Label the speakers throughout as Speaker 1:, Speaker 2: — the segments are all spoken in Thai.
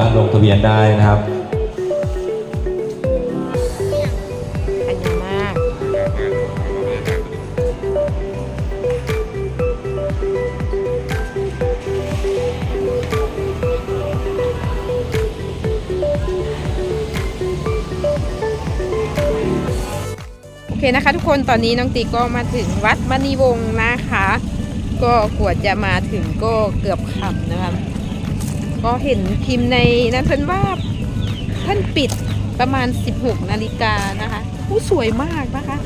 Speaker 1: ารถลงทะเบียนได้นะครับ
Speaker 2: พญานาคโอเคนะคะ ทุกคนตอนนี้น้องตีก็มาถึงวัดมณีวงศ์นะคะ ก็กว่าจะมาถึงก็เกือบค่ำนะคะ ก็เห็นพิมพ์ในนั้นเพิ่นว่าท่านปิดประมาณ 16 นาฬิกานะคะผู้สวยมากนะคะ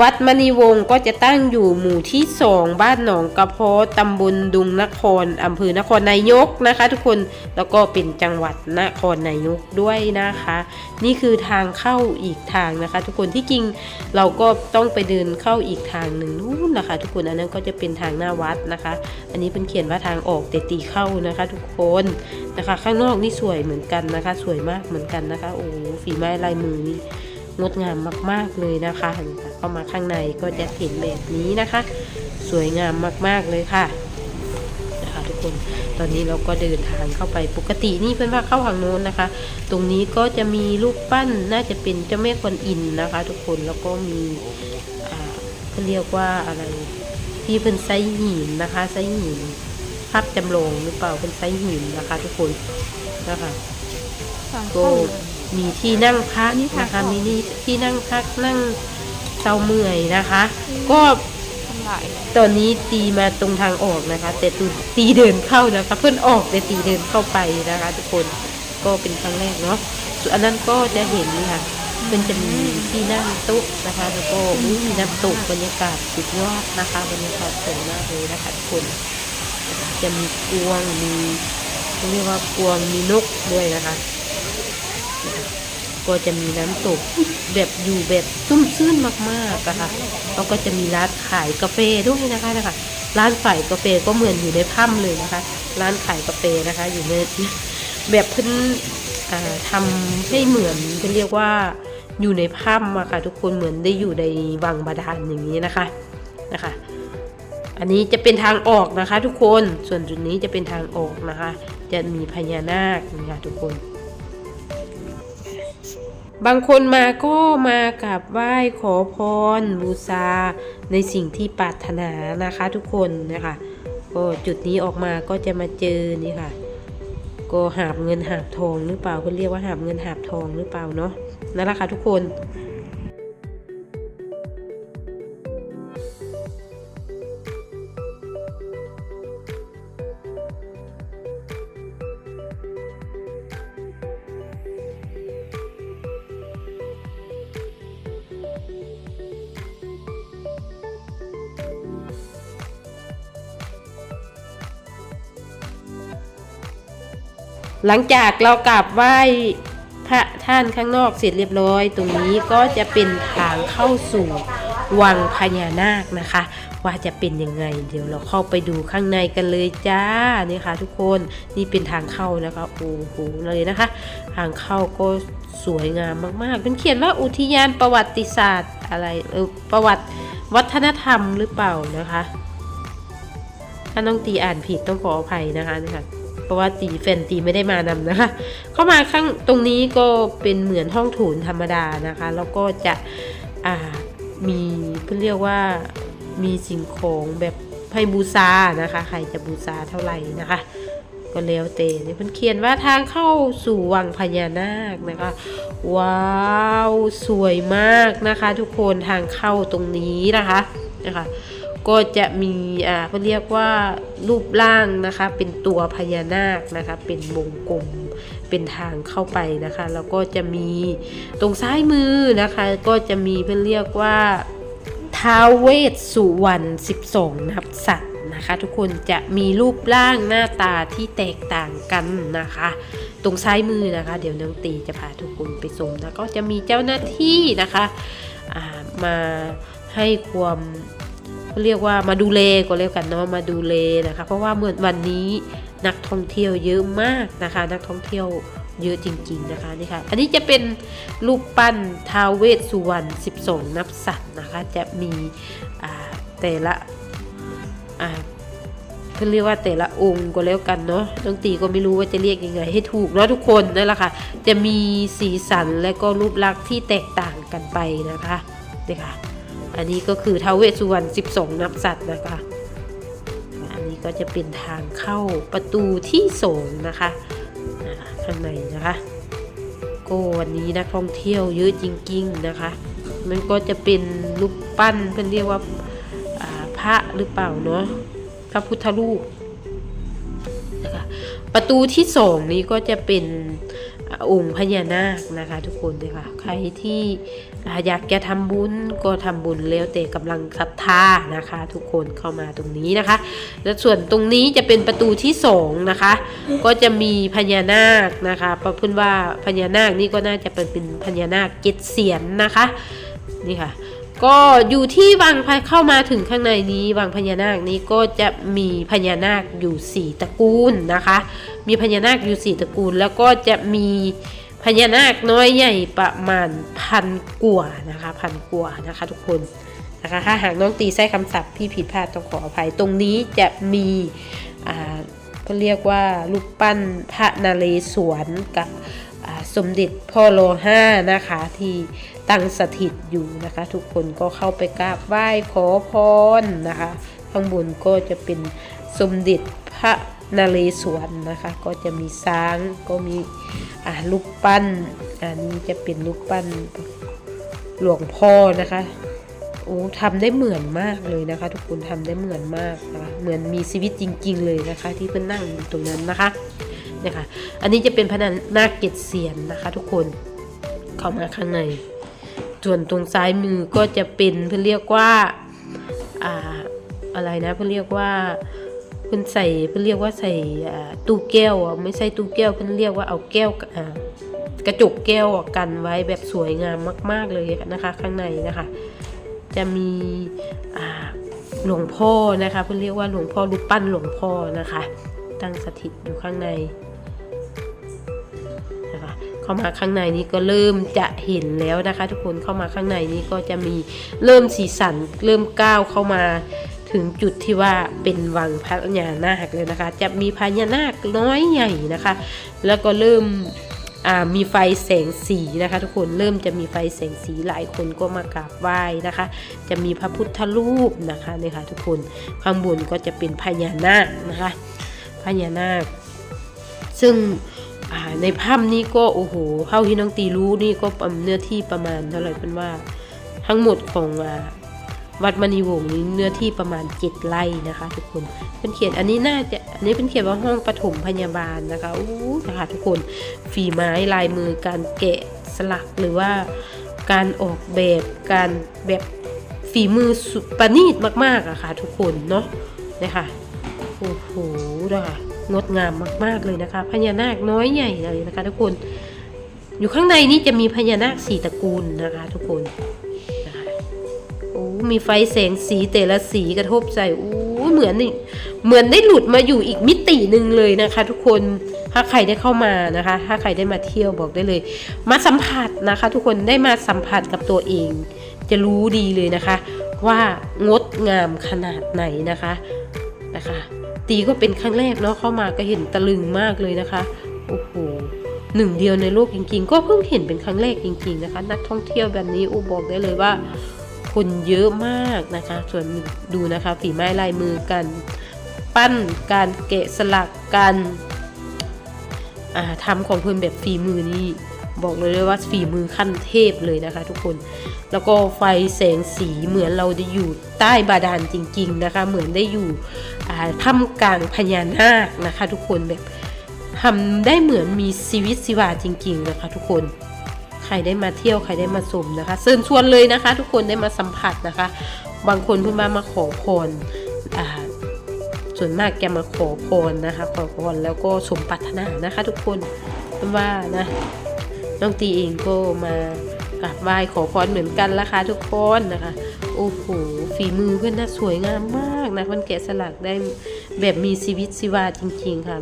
Speaker 2: วัดมณีวงศ์ก็จะตั้งอยู่หมู่ที่ 2 บ้านหนองกระเพาะตำบลดุงนครอำเภอนครนายกนะคะ ทุกคนแล้วก็เป็นจังหวัดนครนายกด้วยนะคะ นี่คือทางเข้าอีกทางนะคะ ทุกคนที่จริงเราก็ต้องไปเดินเข้าอีกทางหนึ่งนู่นนะคะ ทุกคนอันนั้นก็จะเป็นทางหน้าวัดนะคะ อันนี้เป็นเขียนว่าทางออกแต่ตีเข้านะคะ ทุกคนนะคะ ข้างนอกนี่สวยเหมือนกันนะคะ สวยมากเหมือนกันนะคะโอ้โหฝีไม้ลายมือนี่ งดงามมากๆเลยนะคะเข้ามาข้างในก็จะเห็นแบบนี้นะคะ สวยงามมากๆเลยค่ะนะคะทุกคนตอนนี้เราก็เดินทางเข้าไปปกตินี่เพื่อนว่าเข้าทางโน้นนะคะ ตรงนี้ก็จะมีรูปปั้นน่าจะเป็นเจ้าแม่กวนอินนะคะ ทุกคนแล้วก็มีอ่าเขาเรียกว่าอะไรที่เป็นไซหินนะคะไซหินภาพจำลองหรือเปล่าเป็นไซหินนะคะ ทุกคนนะคะก็ มีที่นั่งพักนะคะมีนี่ที่นั่งพักนั่งเตาเมื่อยนะคะ ก็ตอนนี้ตีมาตรงทางออกนะคะ แต่ตูตีเดินเข้านะคะ เพื่อนออกแต่ตีเดินเข้าไปนะคะ ทุกคนก็เป็นครั้งแรกเนาะส่วนอันนั้นก็จะเห็นนี่ค่ะเป็นจะมีที่นั่งโต๊ะนะคะ แล้วก็อุ๊ยมีน้ำตกบรรยากาศสุดยอดนะคะบรรยากาศสวยมากเลยนะคะทุกคนจะมีกวางมีเรียกว่ากวางมีนกด้วยนะคะ ก็จะมีน้ำตกแบบอยู่แบบซุ่มซื่นมากๆอะค่ะแล้วก็จะมีร้านขายกาแฟด้วยนะคะนะคะ ร้านขายกาแฟก็เหมือนอยู่ในถ้ำเลยนะคะ ร้านขายกาแฟนะคะ อยู่ในแบบเพิ่นอ่าทำให้เหมือนเพิ่นเรียกว่าอยู่ในถ้ำอะค่ะทุกคนเหมือนได้อยู่ในวังบาดาลอย่างนี้นะคะนะคะ อันนี้จะเป็นทางออกนะคะ ทุกคนส่วนจุดนี้จะเป็นทางออกนะคะ จะมีพญานาคนะคะทุกคน บางคนมาก็มากราบไหว้ขอพรบูชาในสิ่งที่ปรารถนานะคะทุกคนนะคะ ก็จุดนี้ออกมาก็จะมาเจอนี่ค่ะ ก็หาบเงินหาบทองหรือเปล่าเขาเรียกว่าหาบเงินหาบทองหรือเปล่าเนาะนั่นแหละค่ะทุกคน หลังจากเรากราบไหว้พระท่านข้างนอกเสร็จเรียบร้อย ตรงนี้ก็จะเป็นทางเข้าสู่วังพญานาคนะคะ ว่าจะเป็นยังไง เดี๋ยวเราเข้าไปดูข้างในกันเลยจ้านี่ค่ะ ทุกคนนี่เป็นทางเข้านะคะโอ้โหเลยนะคะ ทางเข้าก็สวยงามมากๆเป็นเขียนว่าอุทยานประวัติศาสตร์อะไรเออประวัติวัฒนธรรมหรือเปล่านะคะถ้าน้องตีอ่านผิดต้องขออภัยนะคะนะคะ เพราะว่าตีแฟนตีไม่ได้มานำนะคะ เข้ามาข้างตรงนี้ก็เป็นเหมือนห้องโถูนธรรมดานะคะ แล้วก็จะมีเพื่อเรียกว่ามีสิ่งของแบบให้บูชานะคะ ใครจะบูชาเท่าไหร่นะคะ ก็แล้วแต่เนี่ยมันเขียนว่าทางเข้าสู่วังพญานาคนะคะ ว้าว สวยมากนะคะ ทุกคนทางเข้าตรงนี้นะคะนะคะ ก็จะมีอ่าเขาเรียกว่ารูปร่างนะคะ เป็นตัวพญานาคนะคะ เป็นวงกลมเป็นทางเข้าไปนะคะ แล้วก็จะมีตรงซ้ายมือนะคะ ก็จะมีเพื่อเรียกว่าท้าวเวสสุวรรณ12 นับสัตว์นะคะ ทุกคนจะมีรูปร่างหน้าตาที่แตกต่างกันนะคะ ตรงซ้ายมือนะคะ เดี๋ยวน้องตีจะพาทุกคนไปชมแล้วก็จะมีเจ้าหน้าที่นะคะามาให้ความ เขาเรียกว่ามาดูเลก็แล้วกันเนาะมาดูเลนะคะ เพราะว่าเมื่อวันนี้นักท่องเที่ยวเยอะมากนะคะ นักท่องเที่ยวเยอะจริง ๆนะคะนี่ค่ะ อันนี้จะเป็นรูปปั้นทาวเวสสุวรรณ 12 นับสัตว์นะคะ จะมีอ่าแต่ละอ่าเพื่อเรียกว่าแต่ละองค์ก็แล้วกันเนาะน้องตีก็ไม่รู้ว่าจะเรียกยังไง ให้ถูกเนาะทุกคนนั่นแหละค่ะ จะมีสีสันและก็รูปลักษณ์ที่แตกต่างกันไปนะคะนี่ค่ะ อันนี้ก็คือท้าวเวสสุวรรณ 12 นับสัตว์นะคะ อันนี้ก็จะเป็นทางเข้าประตูที่สองนะคะข้างในนะคะก็วันนี้นักท่องเที่ยวเยอะจริง ๆนะคะ มันก็จะเป็นรูปปั้นเพื่อนเรียกว่าพระหรือเปล่าเนาะพระพุทธรูปนะคะประตูที่สองนี้ก็จะเป็นองค์พญานาคนะคะ ทุกคนเลยค่ะใครที่ อยากจะทำบุญก็ทำบุญแล้วแต่กำลังศรัทธานะคะ ทุกคนเข้ามาตรงนี้นะคะ และส่วนตรงนี้จะเป็นประตูที่สองนะคะ ก็จะมีพญานาคนะคะเพราะเพื่อนว่าพญานาคนี่ก็น่าจะเป็นเป็นพญานาคเจ็ดเสียนนะคะนี่ค่ะก็อยู่ที่วังพายเข้ามาถึงข้างในนี้วังพญานาคนี้ก็จะมีพญานาคอยู่สี่ตระกูลนะคะ มีพญานาคอยู่สี่ตระกูล แล้วก็จะมี พญานาคน้อยใหญ่ประมาณพันกว่านะคะพันกว่านะคะทุกคนนะคะถ้าหากน้องตีใช้คำศัพท์ที่ผิดพลาดต้องขออภัยตรงนี้จะมีอ่าเขาเรียกว่ารูปปั้นพระนเรศวรกับสมเด็จพ่อรอห้านะคะที่ตั้งสถิตอยู่นะคะ ทุกคนก็เข้าไปกราบไหว้ขอพรนะคะ ข้างบนก็จะเป็นสมเด็จพระ นาเรศวรนะคะ ก็จะมีช้างก็มีลูกปั้นอันนี้จะเป็นลูกปั้นหลวงพ่อนะคะโอ้ทำได้เหมือนมากเลยนะคะ ทุกคนทำได้เหมือนมากนะคะเหมือนมีชีวิตจริง ๆ เลยนะคะ ที่เพิ่นนั่งอยู่ตรงนั้นนะคะเนี่ยค่ะอันนี้จะเป็นพระนาคเกศเสียนนะคะ ทุกคนเข้ามาข้างใน ส่วนตรงซ้ายมือก็จะเป็นเพื่อเรียกว่าอ่าอะไรนะเพื่อเรียกว่า เพื่อนใส่เพื่อเรียกว่าใส่ตู้แก้วอะไม่ใช่ตู้แก้วเพื่อนเรียกว่าเอาแก้วกระจกแก้วกันไว้แบบสวยงามมาก ๆเลยนะคะ ข้างในนะคะ จะมีหลวงพ่อนะคะเพื่อนเรียกว่าหลวงพ่อรูปปั้นหลวงพ่อนะคะ ตั้งสถิตอยู่ข้างในนะคะเข้ามาข้างในนี้ก็เริ่มจะเห็นแล้วนะคะ ทุกคนเข้ามาข้างในนี้ก็จะมีเริ่มสีสันเริ่มก้าวเข้ามา ถึงจุดที่ว่าเป็นวังพญานาคเลยนะคะ จะมีพญานาคน้อยใหญ่นะคะ แล้วก็เริ่มมีไฟแสงสีนะคะ ทุกคนเริ่มจะมีไฟแสงสีหลายคนก็มากราบไหว้นะคะ จะมีพระพุทธรูปนะคะเนี่ยค่ะทุกคนข้างบนก็จะเป็นพญานาคนะคะพญานาค ซึ่งในภาพนี้ก็โอ้โหเท่าที่น้องตีรู้นี่ก็ปเนื้อที่ประมาณเท่าไหร่เป็นว่า ทั้งหมดของ วัดมณีวงศ์นี้เนื้อที่ประมาณเจ็ดไร่นะคะ ทุกคนเป็นเขียนอันนี้น่าจะอันนี้เป็นเขียนว่าห้องปฐมพยาบาลนะคะอู้นะคะทุกคนฝีไม้ลายมือการแกะสลักหรือว่าการออกแบบการแบบฝีมือสุดประณีตมากๆอะค่ะทุกคนเนาะนะคะโอ้โหนะคะงดงามมากๆเลยนะคะพญานาคน้อยใหญ่เลยนะคะ ทุกคน อยู่ข้างในนี้จะมีพญานาคสี่ตระกูลนะคะ ทุกคน มีไฟแสงสีแต่ละสีกระทบใส่โอ้เหมือนเหมือนได้หลุดมาอยู่อีกมิติหนึ่งเลยนะคะ ทุกคนถ้าใครได้เข้ามานะคะ ถ้าใครได้มาเที่ยวบอกได้เลย มาสัมผัสนะคะ ทุกคนได้มาสัมผัสกับตัวเอง จะรู้ดีเลยนะคะ ว่างดงามขนาดไหนนะคะนะคะ ตีก็เป็นครั้งแรกเนาะเข้ามาก็เห็นตะลึงมากเลยนะคะโอ้โหหนึ่งเดียวในโลกจริงๆ ก็เพิ่งเห็นเป็นครั้งแรกจริง ๆนะคะ นักท่องเที่ยวแบบนี้อูบอกได้เลยว่า คนเยอะมากนะคะ ส่วนดูนะคะฝีไม้ลายมือกัน ปั้นการแกะสลักการอ่าทำของเพื่อนแบบฝีมือนี่บอกเลยเลยว่าฝีมือขั้นเทพเลยนะคะ ทุกคน แล้วก็ไฟแสงสีเหมือนเราได้อยู่ใต้บาดาลจริง ๆนะคะ เหมือนได้อยู่ถ้ำกลางพญานาคนะคะ ทุกคนแบบทำได้เหมือนมีชีวิตชีวาจริง ๆ นะคะ ทุกคน ใครได้มาเที่ยวใครได้มาชมนะคะเชิญชวนเลยนะคะ ทุกคนได้มาสัมผัสนะคะ บางคนเพิ่งมามาขอพรอ่าส่วนมากแกมาขอพรนะคะ ขอพรแล้วก็สมปรารถนานะคะ ทุกคนเป็นว่านะน้องตีเองก็มากราบไหว้ขอพรเหมือนกันละคะ ทุกคนนะคะโอ้โหฝีมือเพื่อนน่าสวยงามมากนะมันแกะสลักได้แบบมีชีวิตชีวาจริง ๆค่ะ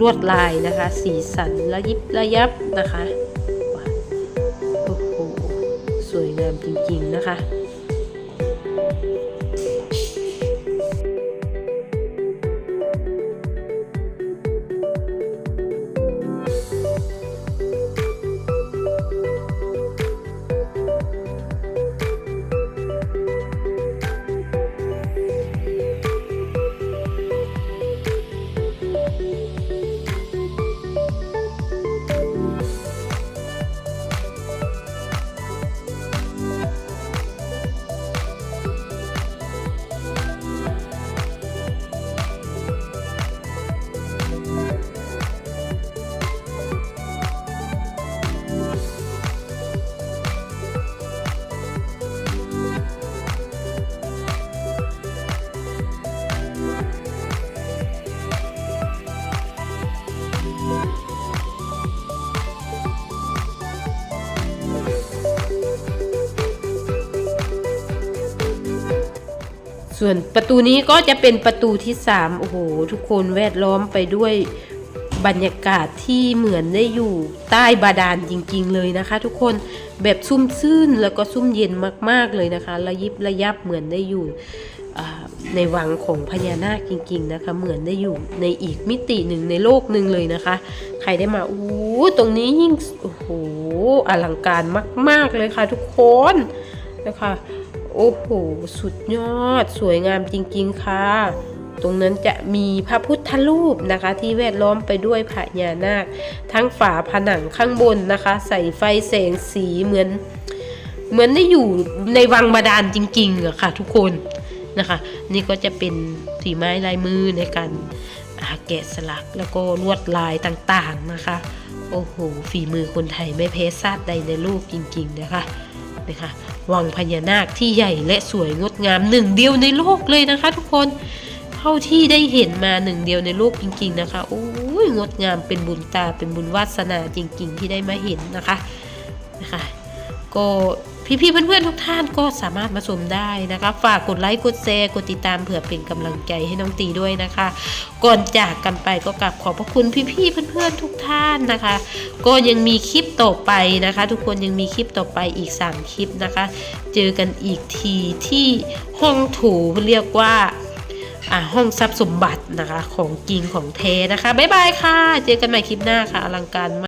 Speaker 2: ลวดลายนะคะ สีสันระยิบระยับนะคะ จริง ๆ นะคะ ส่วนประตูนี้ก็จะเป็นประตูที่สามโอ้โห ทุกคนแวดล้อมไปด้วยบรรยากาศที่เหมือนได้อยู่ใต้บาดาลจริง ๆ เลยนะคะ ทุกคนแบบซุ่มซื่นแล้วก็ซุ่มเย็นมากๆเลยนะคะระยิบระยับเหมือนได้อยู่ในวังของพญานาคจริง ๆนะคะ เหมือนได้อยู่ในอีกมิติหนึ่งในโลกหนึ่งเลยนะคะ ใครได้มาอู้ตรงนี้ยิ่งโอ้โหอลังการมาก ๆเลยค่ะ ทุกคนนะคะ โอ้โห สุดยอดสวยงามจริงๆค่ะ ตรงนั้นจะมีพระพุทธรูปนะคะ ที่แวดล้อมไปด้วยพญานาค ทั้งฝาผนังข้างบนนะคะ ใส่ไฟแสงสีเหมือน เหมือนได้อยู่ในวังบาดาลจริงๆอะค่ะ ทุกคนนะคะ นี่ก็จะเป็นฝีไม้ลายมือในการอาแกะสลักแล้วก็ลวดลายต่างๆนะคะ โอ้โห ฝีมือคนไทยไม่แพ้ชาติใดในโลกจริงๆนะคะนะคะ วังพญานาคที่ใหญ่และสวยงดงามหนึ่งเดียวในโลกเลยนะคะทุกคนเท่าที่ได้เห็นมาหนึ่งเดียวในโลกจริง ๆนะคะโอ้ยงดงามเป็นบุญตาเป็นบุญวาสนาจริง ๆ ที่ได้มาเห็นนะคะนะคะ ก็ พี่ๆเพื่อนๆทุกท่านก็สามารถมาชมได้นะคะ ฝากกดไลค์กดแชร์กดติดตามเผื่อเป็นกำลังใจให้น้องตีด้วยนะคะ ก่อนจากกันไปก็กลับขอบพระคุณพี่ๆเพื่อนๆทุกท่านนะคะ ก็ยังมีคลิปต่อไปนะคะ ทุกคนยังมีคลิปต่อไปอีก 3 คลิปนะคะ เจอกันอีกทีที่ห้องถูเรียกว่าอ่าห้องทรัพย์สมบัตินะคะ ของจริงของเทนะคะ บ๊ายบายค่ะ เจอกันใหม่คลิปหน้าค่ะ อลังการมาก